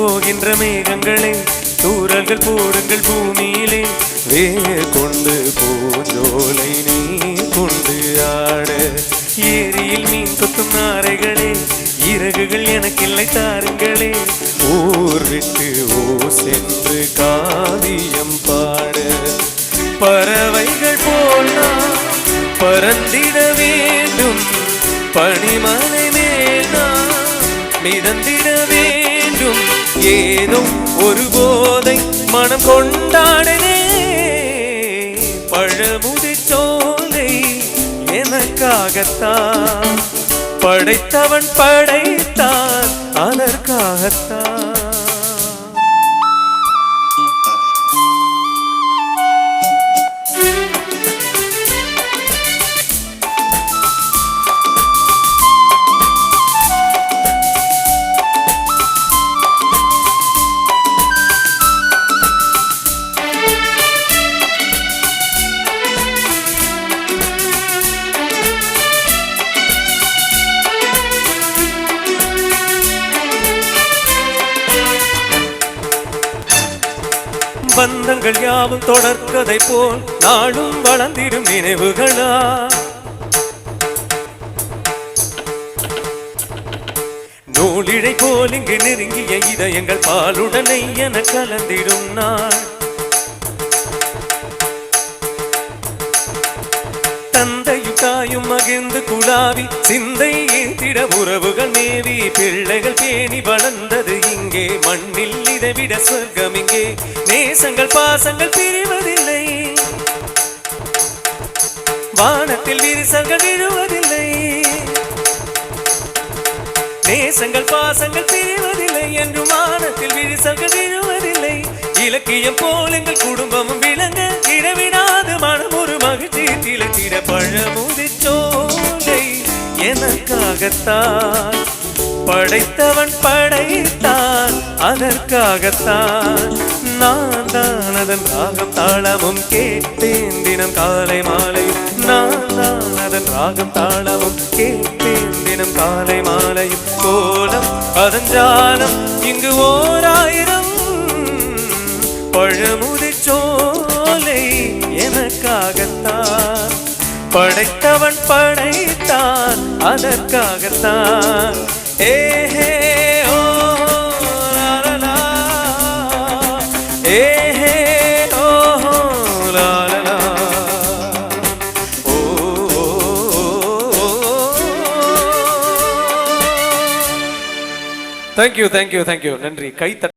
போகின்ற மேகங்களே தூரல்கள் போடுங்கள் பூமியிலே. வேர் கொண்டு பூஞ்சோலை நீ கொண்டு ஆட. ஏரியில் மீன் கொத்தும் நாரைகளே இறகுகள் எனக்கில்லை தாருங்களே. ஊர் விட்டு ஓ சென்று காவியம் பாட. பறவைகள் போல் பறந்திட வேண்டும். பனிமலை மேல் மிதந்திட வேண்டும் ஏதும் ஒரு போதை மனம் கொண்டாடனே பழமுதி சோலை எனக்காகத்தான். படைத்தவன் படைத்தான் அதற்காகத்தான் பந்தங்கள் யாவும் தொடர்கதை போல் நாளும் வளர்ந்திடும் நினைவுகளா? நூலிழை போல் இங்கு நெருங்கிய இதயங்கள் பாலுடனை என கலந்திடும் நாள் தந்தையும் தாயும் மகிழ்ந்து குழாவி சிந்தை ஏந்திட உறவுகள் மேவி பிள்ளைகள் பேணி வளர்ந்தது இங்கே. மண்ணில் இதைவிட சொர்க்கம் இங்கே. நேசங்கள் பாசங்கள் பிரிவதில்லை. வானத்தில் விரிசல்கள் விழுவதில்லை. நேசங்கள் பாசங்கள் பிரிவதில்லை. என்று வானத்தில் விரிசல்கள் விழுவதில்லை. இலக்கியம் போல் எங்கள் குடும்பமும் எனக்காகத்தான். படைத்தவன் படைத்தான். அதற்காகத்தான். நான் தான் அதன் ராகம் தாளமும் கேட்டேன். தினம் காலை மாலை. நான் தான் அதன் ராகம் தாளமும் கேட்டேன். தினம் காலை மாலையும் கோலம் அதன் ஜாலம் இங்கு ஓர் ஆயிரம் பழமுதி எனக்காகத்தான். படைத்தவன் படைத்தான் அதற்காகத்தான். ஏஹே ஓ ஏஹே ஓ லா ஓ, thank you thank you thank you நன்றி. கை